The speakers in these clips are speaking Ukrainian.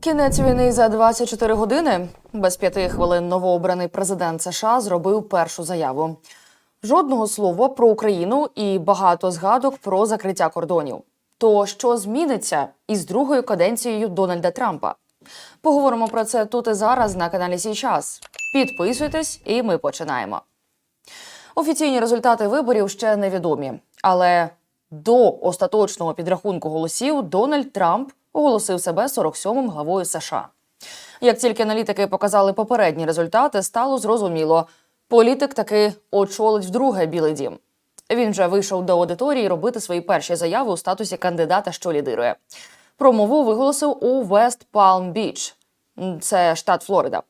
Кінець війни за 24 години. Без п'яти хвилин новообраний президент США зробив першу заяву. Жодного слова про Україну і багато згадок про закриття кордонів. То що зміниться із другою каденцією Дональда Трампа? Поговоримо про це тут і зараз на каналі Сій час. Підписуйтесь, і ми починаємо. Офіційні результати виборів ще невідомі, але до остаточного підрахунку голосів Дональд Трамп оголосив себе 47-м главою США. Як тільки аналітики показали попередні результати, стало зрозуміло, політик таки очолить вдруге Білий Дім. Він вже вийшов до аудиторії робити свої перші заяви у статусі кандидата, що лідирує. Промову виголосив у Вест Палм Біч, це штат Флорида.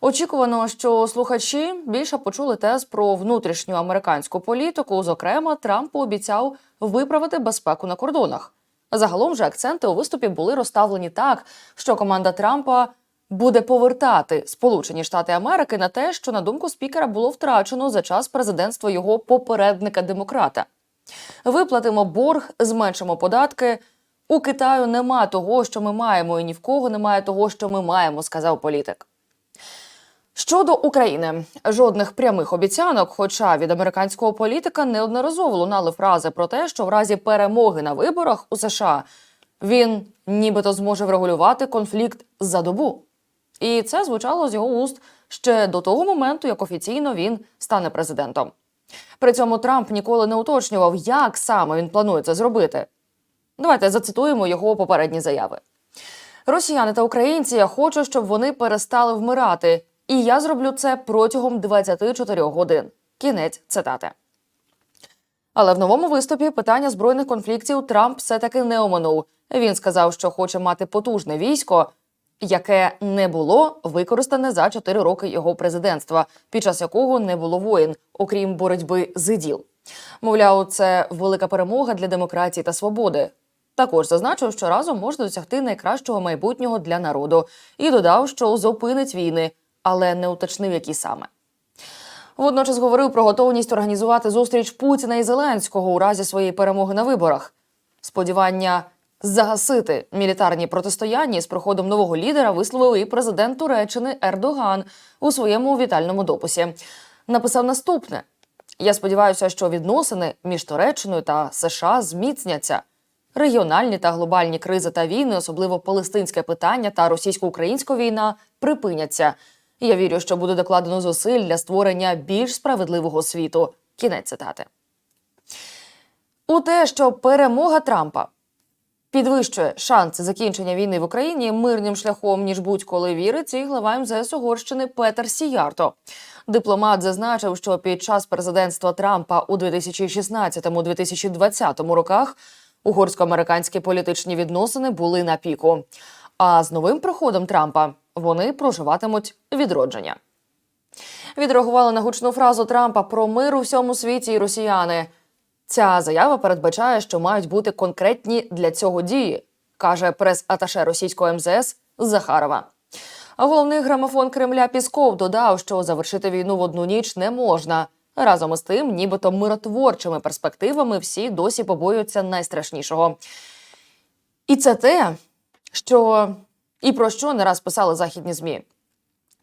Очікувано, що слухачі більше почули тез про внутрішню американську політику. Зокрема, Трамп пообіцяв виправити безпеку на кордонах. Загалом же акценти у виступі були розставлені так, що команда Трампа буде повертати Сполучені Штати Америки на те, що на думку спікера було втрачено за час президентства його попередника демократа. Виплатимо борг, зменшимо податки. У Китаю нема того, що ми маємо, і ні в кого немає того, що ми маємо, сказав політик. Щодо України, жодних прямих обіцянок, хоча від американського політика неодноразово лунали фрази про те, що в разі перемоги на виборах у США він нібито зможе врегулювати конфлікт за добу. І це звучало з його уст ще до того моменту, як офіційно він стане президентом. При цьому Трамп ніколи не уточнював, як саме він планує це зробити. Давайте зацитуємо його попередні заяви. Росіяни та українці я хочу, щоб вони перестали вмирати, і я зроблю це протягом 24 годин. Кінець цитати. Але в новому виступі питання збройних конфліктів Трамп все-таки не оминув. Він сказав, що хоче мати потужне військо, яке не було використане за 4 роки його президентства, під час якого не було воїн, окрім боротьби з іділ. Мовляв, це велика перемога для демократії та свободи. Також зазначив, що разом можна досягти найкращого майбутнього для народу, і додав, що зупинить війни, але не уточнив, які саме. Водночас говорив про готовність організувати зустріч Путіна і Зеленського у разі своєї перемоги на виборах. Сподівання загасити мілітарні протистояння з приходом нового лідера висловив і президент Туреччини Ердоган у своєму вітальному дописі. Написав наступне: Я сподіваюся, що відносини між Туреччиною та США зміцняться. Регіональні та глобальні кризи та війни, особливо палестинське питання та російсько-українська війна, припиняться. Я вірю, що буде докладено зусиль для створення більш справедливого світу. Кінець цитати. У те, що перемога Трампа підвищує шанси закінчення війни в Україні мирним шляхом, ніж будь-коли вірить, і глава МЗС Угорщини Петер Сіярто. Дипломат зазначив, що під час президентства Трампа у 2016-2020 роках угорсько-американські політичні відносини були на піку. А з новим приходом Трампа вони проживатимуть відродження. Відреагували на гучну фразу Трампа про мир у всьому світі і росіяни. Ця заява передбачає, що мають бути конкретні для цього дії, каже прес-аташе російського МЗС Захарова. Головний грамофон Кремля Пісков додав, що завершити війну в одну ніч не можна. Разом із тим, нібито миротворчими перспективами всі досі побоюються найстрашнішого. І це те, що і про що не раз писали західні змі.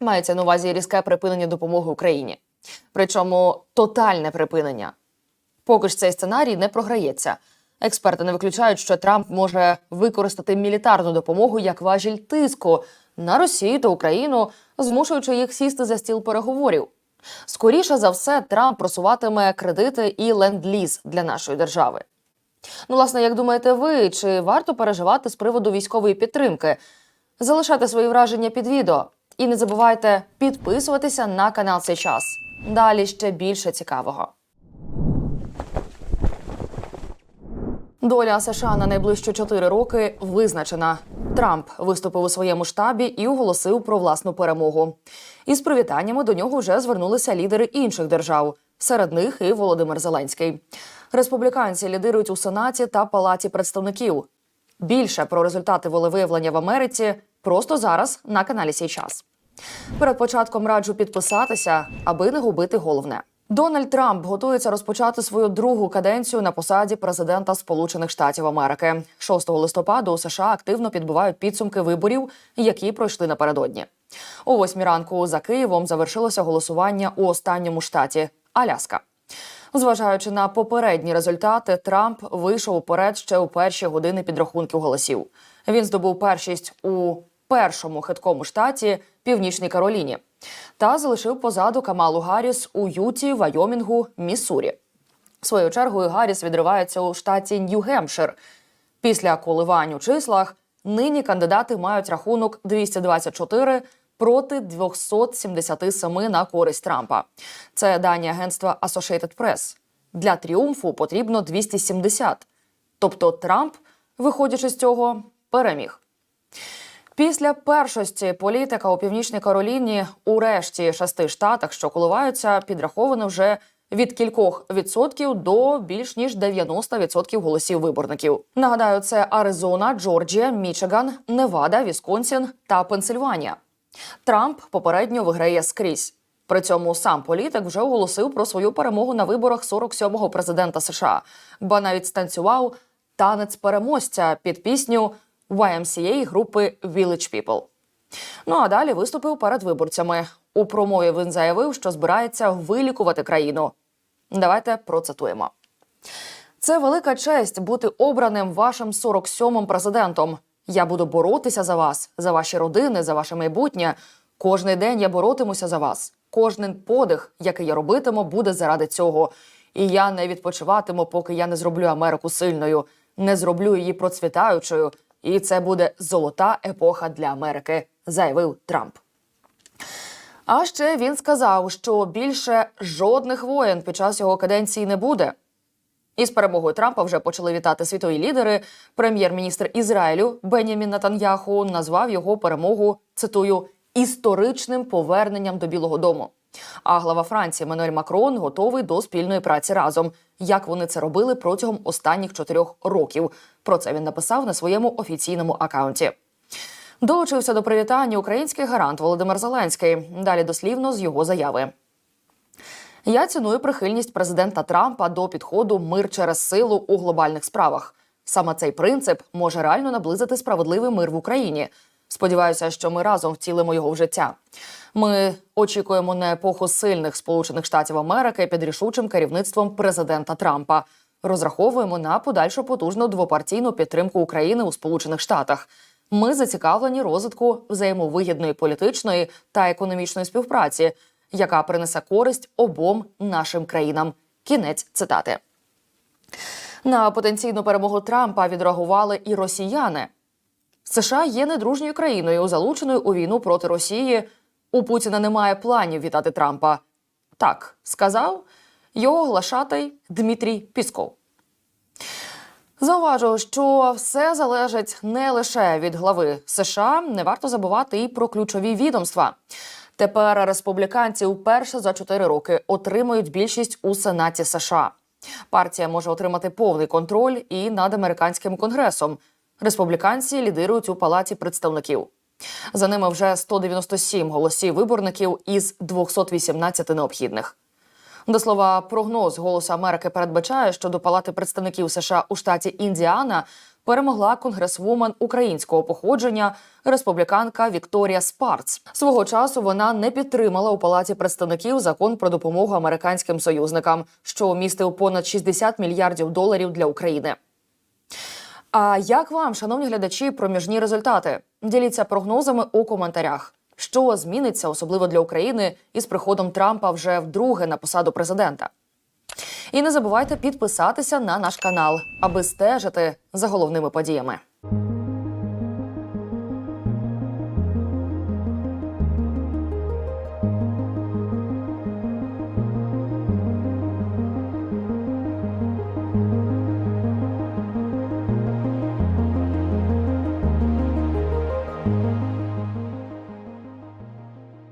Мається на увазі різке припинення допомоги Україні. Причому тотальне припинення. Поки ж цей сценарій не програється. Експерти не виключають, що Трамп може використати мілітарну допомогу як важіль тиску на Росію та Україну, змушуючи їх сісти за стіл переговорів. Скоріше за все, Трамп просуватиме кредити і ленд-ліз для нашої держави. Ну, власне, як думаєте ви, чи варто переживати з приводу військової підтримки? Залишайте свої враження під відео. І не забувайте підписуватися на канал цей час. Далі ще більше цікавого. Доля США на найближчі чотири роки визначена. Трамп виступив у своєму штабі і оголосив про власну перемогу. Із привітаннями до нього вже звернулися лідери інших держав. Серед них і Володимир Зеленський. Республіканці лідирують у Сенаті та Палаті представників. Більше про результати волевиявлення в Америці просто зараз на каналі Сій час. Перед початком раджу підписатися, аби не губити головне. Дональд Трамп готується розпочати свою другу каденцію на посаді президента Сполучених Штатів Америки. 6 листопада у США активно підбивають підсумки виборів, які пройшли напередодні. О восьмій ранку за Києвом завершилося голосування у останньому штаті Аляска. Зважаючи на попередні результати, Трамп вийшов уперед ще у перші години підрахунків голосів. Він здобув першість у першому хиткому штаті Північній Кароліні та залишив позаду Камалу Гарріс у Юті, Вайомінгу, Міссурі. Своєю чергою Гарріс відривається у штаті Нью-Гемпшир. Після коливань у числах нині кандидати мають рахунок 224 проти 277 на користь Трампа. Це дані агентства Associated Press. Для тріумфу потрібно 270. Тобто Трамп, виходячи з цього, переміг. Після першості політика у північній Кароліні у решті шести штатах, що коливаються, підраховано вже від кількох відсотків до більш ніж 90% голосів виборників. Нагадаю, це Аризона, Джорджія, Мічиган, Невада, Вісконсін та Пенсильванія. Трамп попередньо виграє скрізь. При цьому сам політик вже оголосив про свою перемогу на виборах 47-го президента США, ба навіть станцював танець переможця під пісню YMCA групи Village People. Ну а далі виступив перед виборцями. У промові він заявив, що збирається вилікувати країну. Давайте процитуємо. Це велика честь бути обраним вашим 47-м президентом. Я буду боротися за вас, за ваші родини, за ваше майбутнє. Кожний день я боротимуся за вас. Кожний подих, який я робитиму, буде заради цього. І я не відпочиватиму, поки я не зроблю Америку сильною, не зроблю її процвітаючою. І це буде золота епоха для Америки, заявив Трамп. А ще він сказав, що більше жодних воєн під час його каденції не буде. Із перемогою Трампа вже почали вітати світові лідери. Прем'єр-міністр Ізраїлю Бенямін Натаньяху назвав його перемогу цитую історичним поверненням до Білого Дому. А глава Франції Мануель Макрон готовий до спільної праці разом, як вони це робили протягом останніх чотирьох років. Про це він написав на своєму офіційному акаунті. Долучився до привітання український гарант Володимир Зеленський. Далі дослівно з його заяви. Я ціную прихильність президента Трампа до підходу мир через силу у глобальних справах. Саме цей принцип може реально наблизити справедливий мир в Україні. Сподіваюся, що ми разом втілимо його в життя. Ми очікуємо на епоху сильних Сполучених Штатів Америки під рішучим керівництвом президента Трампа. Розраховуємо на подальшу потужну двопартійну підтримку України у Сполучених Штатах. Ми зацікавлені розвитку взаємовигідної політичної та економічної співпраці, яка принесе користь обом нашим країнам. Кінець цитати. На потенційну перемогу Трампа відреагували і росіяни. США є недружньою країною, залученою у війну проти Росії. У Путіна немає планів вітати Трампа. Так сказав його глашатий Дмитрій Пісков. Зауважу, що все залежить не лише від глави США, не варто забувати і про ключові відомства. Тепер республіканці вперше за чотири роки отримують більшість у Сенаті США. Партія може отримати повний контроль і над американським конгресом. Республіканці лідирують у палаті представників. За ними вже 197 голосів виборників із 218 необхідних. До слова, прогноз «Голосу Америки передбачає, що до Палати представників США у штаті Індіана перемогла конгресвумен українського походження республіканка Вікторія Спарц. Свого часу вона не підтримала у Палаті представників закон про допомогу американським союзникам, що містив понад 60 мільярдів доларів для України. А як вам, шановні глядачі, проміжні результати? Діліться прогнозами у коментарях. Що зміниться, особливо для України, із приходом Трампа вже вдруге на посаду президента? І не забувайте підписатися на наш канал, аби стежити за головними подіями.